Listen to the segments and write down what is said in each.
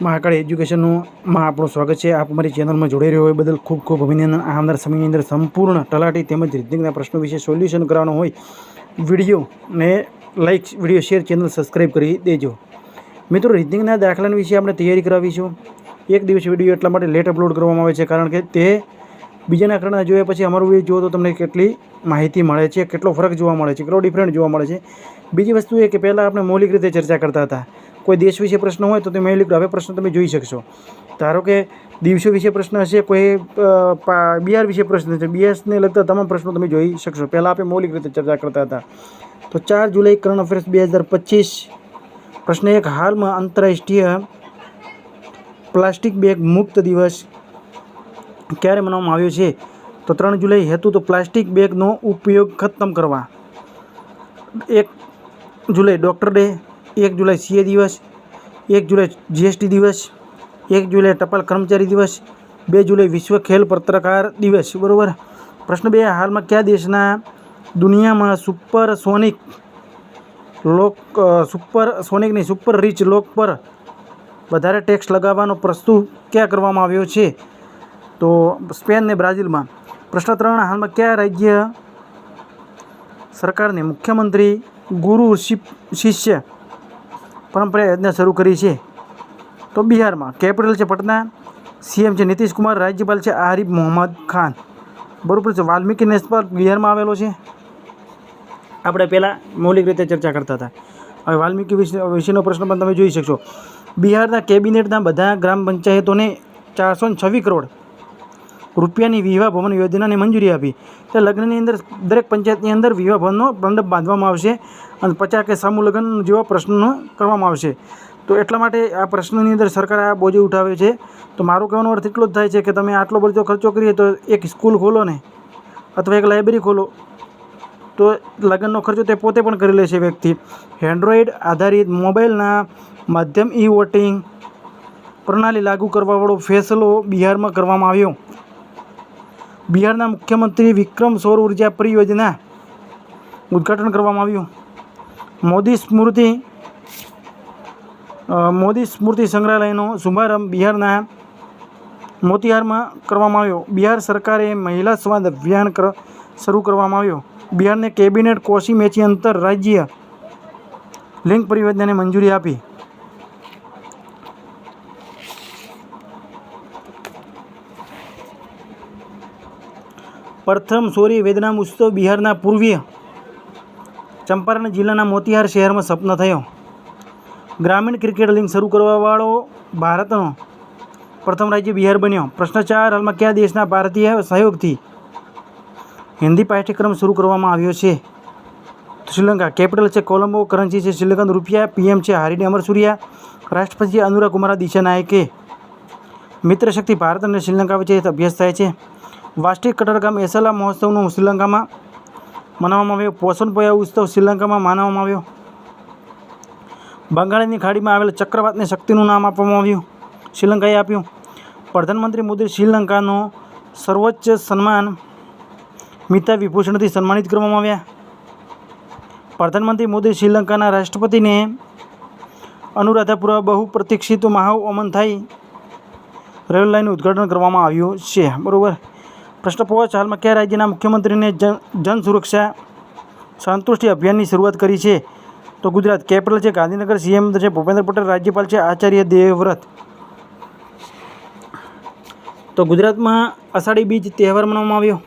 મહાકાળ એજ્યુકેશનનું આપણું સ્વાગત છે. આપ અમારી ચેનલમાં જોડાઈ રહ્યો હોય બદલ ખૂબ ખૂબ અભિનંદન. આવનાર સમયની અંદર સંપૂર્ણ તલાટી તેમજ રીતના પ્રશ્નો વિશે સોલ્યુશન કરવાનો હોય, વીડિયો ને like video share channel subscribe કરી દેજો. મિત્રો રીતનિકના દાખલાની વિશે આપણે તૈયારી કરાવીશું. એક દિવસ વીડિયો એટલા માટે લેટ અપલોડ કરવામાં આવે છે કારણ કે તે બીજાના કારણે જોયા પછી અમારું વીડિયો જુઓ તો તમને કેટલી માહિતી મળે છે, કેટલો ફરક જોવા મળે છે, કેટલો ડિફરન્ટ જોવા મળે છે. બીજી વસ્તુ એ કે પહેલાં આપણે મૌલિક રીતે ચર્ચા કરતા હતા. કોઈ દેશ વિશે પ્રશ્ન હોય તો તમે મૌલિક હવે પ્રશ્ન તમે જોઈ શકશો. ધારો કે દિવસો વિશે પ્રશ્ન હશે, કોઈ બિહાર વિશે પ્રશ્ન છે બિહારને લગતા તમામ પ્રશ્નો તમે જોઈ શકશો. પહેલાં આપણે મૌલિક રીતે ચર્ચા કરતા હતા. તો ચાર જુલાઈ કરંટ અફેર્સ બે હજાર પચીસ, પ્રશ્ન એક, હાલમાં આંતરરાષ્ટ્રીય પ્લાસ્ટિક બેગ મુક્ત દિવસ ક્યારે મનાવવામાં આવ્યો છે? તો ત્રણ જુલાઈ, હેતુ તો પ્લાસ્ટિક બેગનો ઉપયોગ ખતમ કરવા. એક જુલાઈ, ડૉક્ટર ડે. એક જુલાઈ સીએ દિવસ, એક જુલાઈ જીએસટી દિવસ, એક જુલાઈ ટપાલ કર્મચારી દિવસ, બે જુલાઈ વિશ્વ ખેલ પત્રકાર દિવસ, બરાબર? પ્રશ્ન બે, હાલમાં કયા દેશના દુનિયામાં સુપર સોનિક લોક સુપર, સોનિક નહીં, સુપર રીચ લોક પર વધારે ટેક્સ લગાવવાનો પ્રસ્તુત ક્યાં કરવામાં આવ્યો છે? તો સ્પેન ને બ્રાઝિલમાં. પ્રશ્ન ત્રણ, હાલમાં કયા રાજ્ય સરકારને મુખ્યમંત્રી ગુરુ શિષ્ય પરંપરા યોજના શરૂ કરી છે. તો બિહારમાં કેપિટલ છે પટના, સીએમ છે નીતિશ કુમાર રાજ્યપાલ છે આરિફ મોહમ્મદ ખાન. બરાબર છે, વાલ્મીકી નેશનલ બિહારમાં આવેલો છે. આપણે પહેલાં મૌલિક રીતે ચર્ચા કરતા હતા. હવે વાલ્મીકી વિશે વિશેનો પ્રશ્ન પણ તમે જોઈ શકશો. બિહારના કેબિનેટના બધા ગ્રામ પંચાયતોને ચારસો છવ્વીસ કરોડ રૂપિયાની વિવાહ ભવન યોજનાને મંજૂરી આપી. એટલે લગ્નની અંદર દરેક પંચાયતની અંદર વિવાહ ભવનનો મંડપ બાંધવામાં આવશે. અને પચાસ કે સમૂહ લગ્ન જેવા પ્રશ્નો કરવામાં આવશે. તો એટલા માટે આ પ્રશ્નની અંદર સરકાર આ બોજો ઉઠાવે છે. તો મારો કહેવાનો અર્થ એટલો જ થાય છે કે તમે આટલો બધો ખર્ચો કરીએ તો એક સ્કૂલ ખોલો ને, અથવા એક લાઇબ્રેરી ખોલો, તો લગ્નનો ખર્ચો તે પોતે પણ કરી લે છે વ્યક્તિ. એન્ડ્રોઈડ આધારિત મોબાઈલના માધ્યમ ઈ વોટિંગ પ્રણાલી લાગુ કરવાવાળો ફેસલો બિહારમાં કરવામાં આવ્યો. બિહારના મુખ્યમંત્રી વિક્રમ સૌર ઊર્જા પરિયોજના ઉદ્ઘાટન કરવામાં આવ્યું. મોદી સ્મૃતિ મોદી સ્મૃતિ સંગ્રહાલયનો શુભારંભ બિહારના મોતિહારમાં કરવામાં આવ્યો. બિહાર સરકારે મહિલા સંવાદ અભિયાન શરૂ કરવામાં આવ્યો. બિહારને કેબિનેટ કોશી મેચી અંતર રાજ્ય લિંક પરિયોજનાને મંજૂરી આપી. પ્રથમ સોરી વેદના ઉત્સવ બિહારના પૂર્વીય ચંપારણ જિલ્લાના મોતિહાર શહેરમાં સપનો થયો. ગ્રામીણ ક્રિકેટ લીગ શરૂ કરવાવાળો ભારતનો પ્રથમ રાજ્ય બિહાર બન્યો. પ્રશ્ન હાલમાં કયા દેશના ભારતીય સહયોગથી હિન્દી પાઠ્યક્રમ શરૂ કરવામાં આવ્યો છે? શ્રીલંકા, કેપિટલ છે કોલંબો, કરન્સી છે શ્રીલંકન રૂપિયા પીએમ છે હારીને અમર સૂર્યા, રાષ્ટ્રપતિ અનુરાગ અનુરા કુમારા દિશા નાયકે મિત્ર શક્તિ ભારત અને શ્રીલંકા વચ્ચે અભ્યાસ થાય છે. વાસ્ટિક કટરગામ એસલા મહોત્સવનું શ્રીલંકામાં મનાવવામાં આવ્યો. પોષણ પોયા ઉત્સવ શ્રીલંકામાં માનવામાં આવ્યો. બંગાળની ખાડીમાં આવેલ ચક્રવાતને શક્તિનું નામ આપવામાં આવ્યું. શ્રીલંકાએ આપ્યું. પ્રધાનમંત્રી મોદી શ્રીલંકાનો સર્વોચ્ચ સન્માન મિતા વિભૂષણથી સન્માનિત કરવામાં આવ્યા. પ્રધાનમંત્રી મોદી શ્રીલંકાના રાષ્ટ્રપતિને અનુરાધાપુરા બહુ પ્રતીક્ષિત મહાવ ઓમન થઈ રેલ લાઇનનું ઉદ્ઘાટન કરવામાં આવ્યું છે. બરાબર? પ્રશ્ન પાંચ હાલમાં કયા રાજ્યના મુખ્યમંત્રીને જન સુરક્ષા સંતુષ્ટિ અભિયાનની શરૂઆત કરી છે? તો ગુજરાત કેપિટલ છે, ગાંધીનગર સીએમ છે, ભૂપેન્દ્ર પટેલ રાજ્યપાલ છે, આચાર્ય દેવવ્રત. તો ગુજરાતમાં અષાઢી બીજ તહેવાર મનાવવામાં આવ્યો.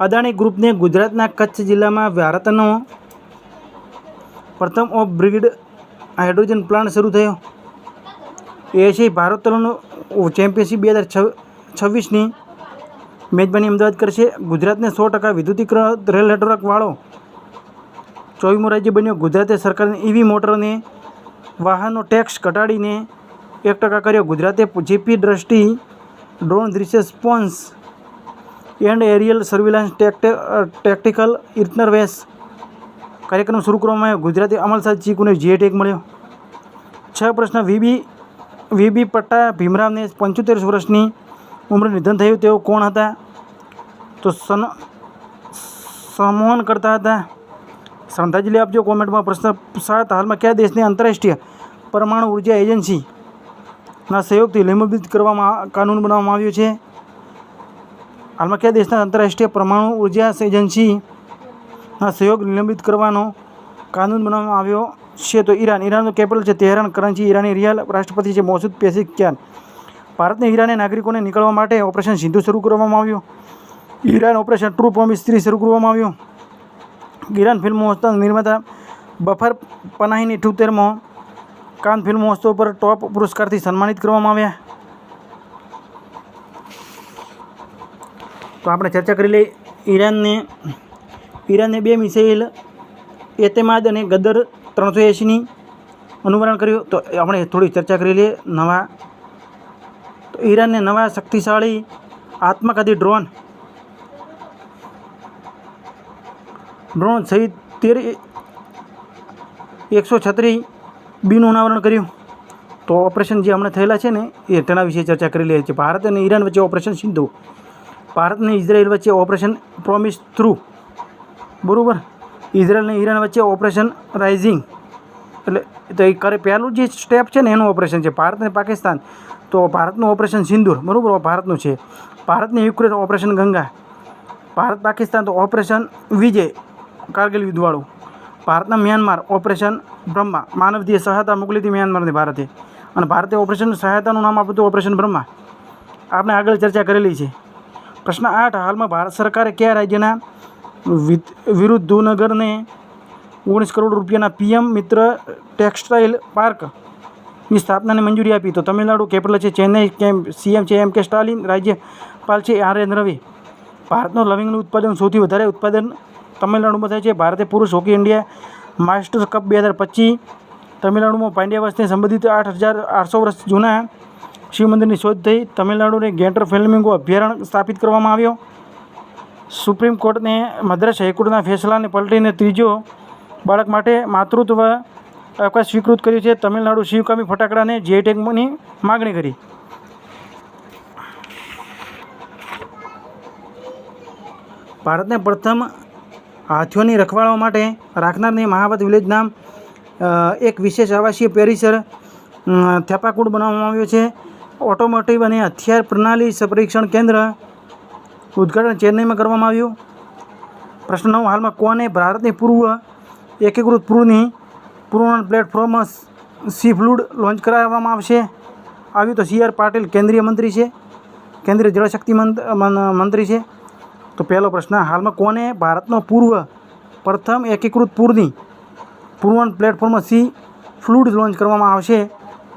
અદાણી ગ્રુપને ગુજરાતના કચ્છ જિલ્લામાં ભારતનો પ્રથમ ઓફ બ્રિગેડ હાઇડ્રોજન પ્લાન્ટ શરૂ થયો. એશિયાઈ ભારતોનું ચેમ્પિયનશિપ બે હજાર છવ્વીસની મેજબાની અમદાવાદ કરશે ગુજરાતને સો ટકા વિદ્યુતીકૃત રેલ નેટવર્કવાળો ચોવીમો રાજ્ય બન્યો. ગુજરાતે સરકારની ઈવી મોટરને વાહનનો ટેક્સ ઘટાડીને એક ટકા કર્યો. ગુજરાતે જીપી દ્રષ્ટિ, ડ્રોન દૃશ્ય સ્પોન્સ એન્ડ એરિયલ સર્વેલન્સ ટેક્ટિકલ ઇન્ટરવેસ કાર્યક્રમ શરૂ કરવામાં આવ્યો. ગુજરાતે અમલસાદ ચીકુને જીએ ટેક મળ્યો. છ પ્રશ્ન. વીબી વીબી પટ્ટા ભીમરાવને પંચોતેર વર્ષની ઉંમરે નિધન થયું તેઓ કોણ હતા? તો સન સંમોહન કરતા હતા. શ્રદ્ધાંજલિ આપજો કોમેન્ટમાં પ્રશ્ન સાત હાલમાં કયા દેશની આંતરરાષ્ટ્રીય પરમાણુ ઊર્જા એજન્સીના સહયોગથી નિયમિત કરવામાં કાનૂન બનાવવામાં આવ્યો છે? હાલમાં કયા દેશના આંતરરાષ્ટ્રીય પરમાણુ ઊર્જા એજન્સીના સહયોગ નિલંબિત કરવાનો કાનૂન બનાવવામાં આવ્યો છે? તો ઈરાન, ઈરાનનું કેપિટલ છે તેહરાન કરાંચી ઈરાની રિયાલ રાષ્ટ્રપતિ છે મોસુદ પેસિક્યાન ભારતને ઈરાને નાગરિકોને નીકળવા માટે ઓપરેશન સિંધુ શરૂ કરવામાં આવ્યું. Iran operation true promise three શરૂ કરવામાં આવ્યું. ઈરાન ફિલ્મ મહોત્સવ નિર્માતા બફર પનાહીની ઇઠ્યોતેરમો કાન ફિલ્મ મહોત્સવ પર ટોપ પુરસ્કારથી સન્માનિત કરવામાં આવ્યા. તો આપણે ચર્ચા કરી લઈએ ઈરાનને. ઈરાને બે મિસાઇલ એતેમાદ અને ગદર ત્રણસો એંશીની અનુવરણ કર્યું. તો આપણે થોડી ચર્ચા કરી લઈએ નવા તો ઈરાનને નવા શક્તિશાળી આત્મઘાતી ડ્રોન ડ્રોન સહિત તેર એકસો છત્રીસ બીનું અનાવરણ કર્યું. તો ઓપરેશન જે હમણાં થયેલા છે ને, એ તેના વિશે ચર્ચા કરી લે છે ભારત અને ઈરાન વચ્ચે ઓપરેશન સિંધુ. ભારત અને ઇઝરાયલ વચ્ચે ઓપરેશન પ્રોમિસ થ્રુ. બરાબર? ઇઝરાયલ અને ઈરાન વચ્ચે ઓપરેશન રાઇઝિંગ. એટલે તો એ કરે પહેલું જે સ્ટેપ છે ને, એનું ઓપરેશન છે. ભારત અને પાકિસ્તાન. તો ભારતનું ઓપરેશન સિંદૂર, બરાબર? ભારતનું છે. ભારતની યુક્રેન ઓપરેશન ગંગા. ભારત પાકિસ્તાન તો ઓપરેશન વિજય, કારગિલ યુદ્ધવાળું. ભારતના મ્યાનમાર ઓપરેશન બ્રહ્મા, માનવધીય સહાયતા મોકલી હતી મ્યાનમારને ભારતે. અને ભારતે ઓપરેશન, સહાયતાનું નામ આપ્યું હતું ઓપરેશન બ્રહ્મા. આપણે આગળ ચર્ચા કરેલી છે. પ્રશ્ન આઠ, હાલમાં ભારત સરકારે કયા રાજ્યના વિરુદ્ધ ધુનગરને ઓગણીસ કરોડ રૂપિયાના પીએમ મિત્ર ટેક્સટાઇલ પાર્કની સ્થાપનાને મંજૂરી આપી. તો તમિલનાડુ કેપિટલ છે ચેન્નઈ, કેમ સીએમ છે એમ કે સ્ટાલિન, રાજ્યપાલ છે આર એન રવિ. ભારતનું લવિંગનું ઉત્પાદન સૌથી વધારે ઉત્પાદન તમિલનાડુમાં થાય છે. ભારતે પુરુષ હોકી ઇન્ડિયા માસ્ટર્સ કપ બે હજાર પચીસ, તમિલનાડુમાં પાંડ્યાવાસને સંબંધિત આઠ હજાર આઠસો વર્ષ જૂના શિવ મંદિરની શોધ થઈ. તમિલનાડુને ગેન્ટર ફિલ્મિંગો અભયારણ્ય સ્થાપિત કરવામાં આવ્યો. સુપ્રીમ કોર્ટને મદ્રાસ હાઈકોર્ટના ફેસલાને પલટીને ત્રીજો બાળક માટે માતૃત્વ અવકાશ સ્વીકૃત કર્યું છે તમિલનાડુ શિવકામી ફટાકડાને જીઆઈટેગની માગણી કરી. ભારતને પ્રથમ હાથીઓની રખવાળવા માટે રાખનારને મહાવત વિલેજ નામ એક વિશેષ આવાસીય પેરિસર થેપાકુડ બનાવવામાં આવ્યો છે. ઓટોમોટિવ અને હથિયાર પ્રણાલી પરીક્ષણ કેન્દ્ર ઉદ્ઘાટન ચેન્નઈમાં કરવામાં આવ્યું. પ્રશ્ન નવ, હાલમાં કોને ભારતની પૂર્વ એકીકૃત પૂર્વની પૂર્ણ પ્લેટફોર્મ સી ફ્લૂડ લોન્ચ કરાવવામાં આવશે. આવ્યું તો સી આર પાટીલ કેન્દ્રીય મંત્રી છે, કેન્દ્રીય જળશક્તિ મંત- મંત્રી છે. તો પહેલો પ્રશ્ન, હાલમાં કોને ભારતનો પૂર્વ પ્રથમ એકીકૃત પૂરની પૂર્ણ પ્લેટફોર્મ સી ફ્લૂડ લોન્ચ કરવામાં આવશે?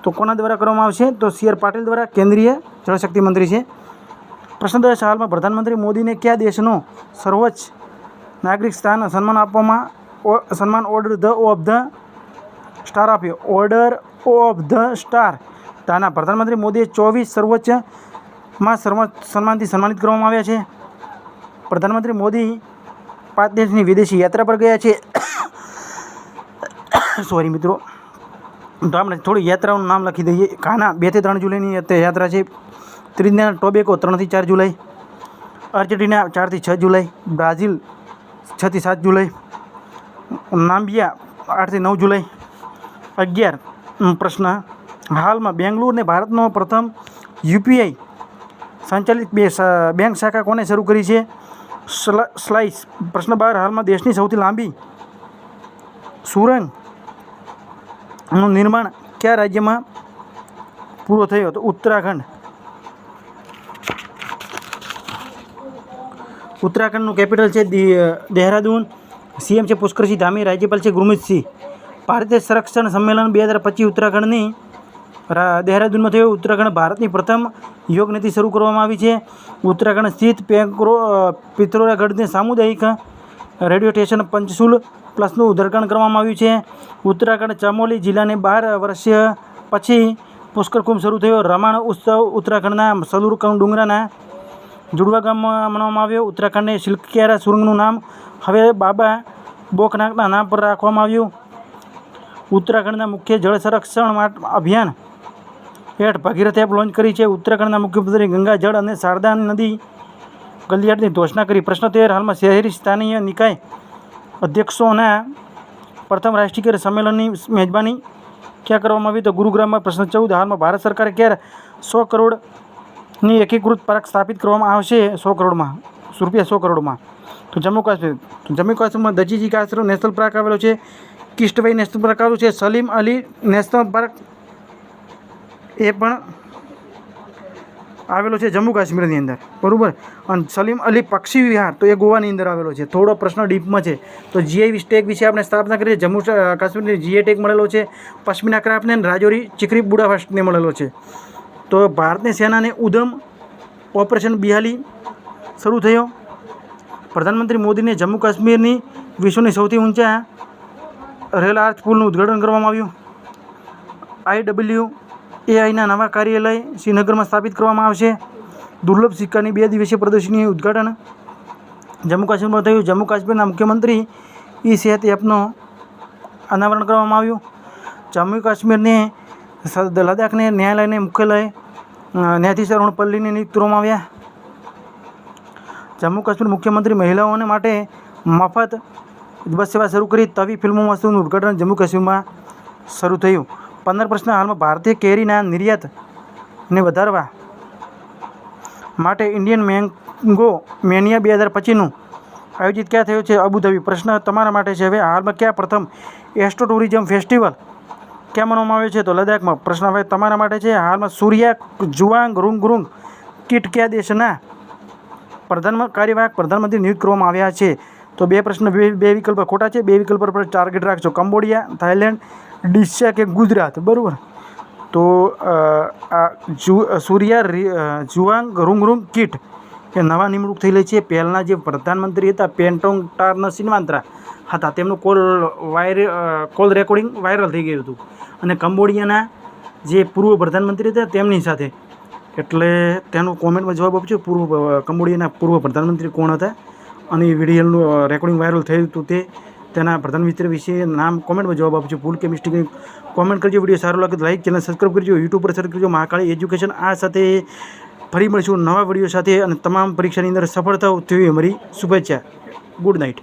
તો કોના દ્વારા કરવામાં આવશે? તો સી આર પાટીલ દ્વારા કેન્દ્રીય જળશક્તિ મંત્રી છે. પ્રશ્ન દસ હાલમાં પ્રધાનમંત્રી મોદીને કયા દેશનો સર્વોચ્ચ નાગરિક સ્થાન સન્માન આપવામાં સન્માન order the of the star આપ્યો. ઓર્ડર ઓફ ધ સ્ટાર તાના પ્રધાનમંત્રી મોદીએ ચોવીસ સર્વોચ્ચમાં સર્વોચ્ચ સન્માનથી સન્માનિત કરવામાં આવ્યા છે. પ્રધાનમંત્રી મોદી પાંચ દેશની વિદેશી યાત્રા પર ગયા છે. સોરી મિત્રો. તો આપણે થોડી યાત્રાઓનું નામ લખી દઈએ. કાના બેથી ત્રણ જુલાઈની યાત્રા છે. ત્રીજના ટોબેકો ત્રણથી ચાર જુલાઈ. અર્જેન્ટિના ચારથી છ જુલાઈ. બ્રાઝિલ છથી સાત જુલાઈ. નામ્બિયા આઠથી નવ જુલાઈ. અગિયાર. પ્રશ્ન. હાલમાં બેંગ્લોર ને ભારતનો પ્રથમ યુપીઆઈ સંચાલિત બે બેંક શાખા કોને શરૂ કરી છે? સ્લ- સ્લાઇસ. પ્રશ્ન બાર, હાલમાં દેશની સૌથી લાંબી સુરંગનું નિર્માણ કયા રાજ્યમાં પૂરો થયો હતો? ઉત્તરાખંડ. ઉત્તરાખંડનું કેપિટલ છે દહેરાદૂન. સીએમ છે પુષ્કરસિંહ. ધામી રાજ્યપાલ છે ગુરમીતસિંહ. ભારતીય સંરક્ષણ સંમેલન બે હજાર પચીસ ઉત્તરાખંડની દહેરાદૂનમાં થયું. ઉત્તરાખંડ ભારતની પ્રથમ યોગ નીતિ શરૂ કરવામાં આવી છે. ઉત્તરાખંડ સ્થિત પેંક્રો પિત્રોરાગઢને સામુદાયિક રેડિયો સ્ટેશન પંચસુલ પ્લસનું ઉદ્ઘાટન કરવામાં આવ્યું છે. ઉત્તરાખંડ ચામોલી જિલ્લાને બાર વર્ષ પછી પુષ્કર કુંભ શરૂ થયો. રમાણ ઉત્સવ ઉત્તરાખંડના સલુર ડુંગરાના જુડવા ગામમાં મનાવવામાં આવ્યો. ઉત્તરાખંડની શિલ્કિયારા સુરંગનું નામ હવે બાબા બોકનાકના નામ પર રાખવામાં આવ્યું. ઉત્તરાખંડના મુખ્ય જળ સંરક્ષણ અભિયાન હેઠ ભગીરથ એપ લોન્ચ કરી છે. ઉત્તરાખંડના મુખ્યમંત્રી ગંગા જળ અને શારદા નદી કલ્યાણની ઘોષણા કરી. પ્રશ્ન તેર હાલમાં શહેરી સ્થાનીય નિકાય અધ્યક્ષોના પ્રથમ રાષ્ટ્રીય સંમેલનની મેજબાની ક્યાં કરવામાં આવી તો ગુરુગ્રામમાં પ્રશ્ન ચૌદ. હાલમાં ભારત સરકારે ક્યારે સો કરોડની એકીકૃત પાર્ક સ્થાપિત કરવામાં આવશે? સો કરોડમાં. રૂપિયા સો કરોડમાં. તો જમ્મુ કાશ્મીર. તો જમ્મુ કાશ્મીરમાં દજીજી કાશ્મીર નેશનલ પાર્ક આવેલો છે. કિસ્ટભાઈ નેશનલ પાર્ક આવ્યું છે, સલીમ અલી નેશનલ પાર્ક એ પણ આવેલો છે જમ્મુ કાશ્મીરની અંદર, બરાબર? અને સલીમ અલી પક્ષી વિહાર, તો એ ગોવાની અંદર આવેલો છે. થોડો પ્રશ્ન ડીપમાં છે. તો જીઆઈ ટેગ વિશે આપણે સ્થાપના કરી જમ્મુ કાશ્મીરની જીઆઈ ટેગ મળેલો છે. પશ્મિના ક્રાફ્ટને રાજૌરી ચીકરી બુડાફાસ્ટને મળેલો છે. તો ભારતની સેનાને ઉધમ ઓપરેશન બિહાલી શરૂ થયો. પ્રધાનમંત્રી મોદીને જમ્મુ કાશ્મીરની વિશ્વની સૌથી ઊંચા રેલ આર્ચ પુલનું ઉદ્ઘાટન કરવામાં આવ્યું. આઈડબલ્યુ એઆઈના નવા કાર્યાલય શ્રીનગરમાં સ્થાપિત કરવામાં આવશે. દુર્લભ સિક્કાની બે દિવસીય પ્રદર્શની ઉદ્ઘાટન. જમ્મુ કાશ્મીરમાં થયું. જમ્મુ કાશ્મીરના મુખ્યમંત્રી ઈ સેહત એપનું અનાવરણ કરવામાં આવ્યું. જમ્મુ કાશ્મીરને લદ્દાખને ન્યાયાલયને મુખ્યાલય ન્યાયાધીશ અરુણ પલ્લીને નિયુક્ત કરવામાં આવ્યા. જમ્મુ કાશ્મીર મુખ્યમંત્રી મહિલાઓને માટે મફત બસ સેવા શરૂ કરી તવી ફિલ્મો વસ્તુનું ઉદઘાટન જમ્મુ કાશ્મીરમાં શરૂ થયું. પંદર પ્રશ્ન હાલમાં ભારતીય કેરીના નિર્યાતને વધારવા માટે ઇન્ડિયન મેંગો મેનિયા બે હજાર પચીસનું આયોજિત ક્યાં થયું છે? અબુધાબી. પ્રશ્ન તમારા માટે છે. હવે હાલમાં ક્યાં પ્રથમ એસ્ટ્રો ટુરિઝમ ફેસ્ટિવલ ક્યાં મનાવવામાં આવે છે? તો લદ્દાખમાં. પ્રશ્ન હવે તમારા માટે છે. હાલમાં સૂર્યા જુવાંગ રૂંગ રૂંગ કિટક્યા કયા દેશના પ્રધાન કાર્યવાહક પ્રધાનમંત્રી નિયુક્ત કરવામાં આવ્યા છે. તો બે પ્રશ્ન બે બે વિકલ્પ ખોટા છે. બે વિકલ્પ પર ટાર્ગેટ રાખજો. કંબોડિયા થાઇલેન્ડ ડિશા કે ગુજરાત? બરાબર? તો આ જુ સૂર્યા જુઆંગ અ, જુવાંગ રૂંગ રૂંગ કીટ એ નવા નિમણૂક થયેલી છે. પહેલાંના જે પ્રધાનમંત્રી હતા પેન્ટોંગ ટાર્ન સિનવાંત્રા હતા તેમનું call wire call recording viral થઈ ગયું હતું. અને કંબોડિયાના જે પૂર્વ પ્રધાનમંત્રી હતા તેમની સાથે. એટલે તેનો કોમેન્ટમાં જવાબ આપજો. પૂર્વ કંબોડિયાના પૂર્વ પ્રધાનમંત્રી કોણ હતા? અને વિડીયોનું રેકોર્ડિંગ વાયરલ થયું હતું તે. તેના પ્રધાનમંત્રી વિશે નામ કોમેન્ટમાં જવાબ આપજો. ભૂલ કે મિસ્ટેક કોમેન્ટ કરજો. વીડિયો સારો લાગે તો લાઈક ચેનલ સબસ્ક્રાઈબ કરજો. યુટ્યુબ પર સર્ચ કરજો. મહાકાળી એજ્યુકેશન આ સાથે ફરી મળીશું નવા વીડિયો સાથે. અને તમામ પરીક્ષાની અંદર સફળતા થવી અમારી શુભેચ્છા. Good night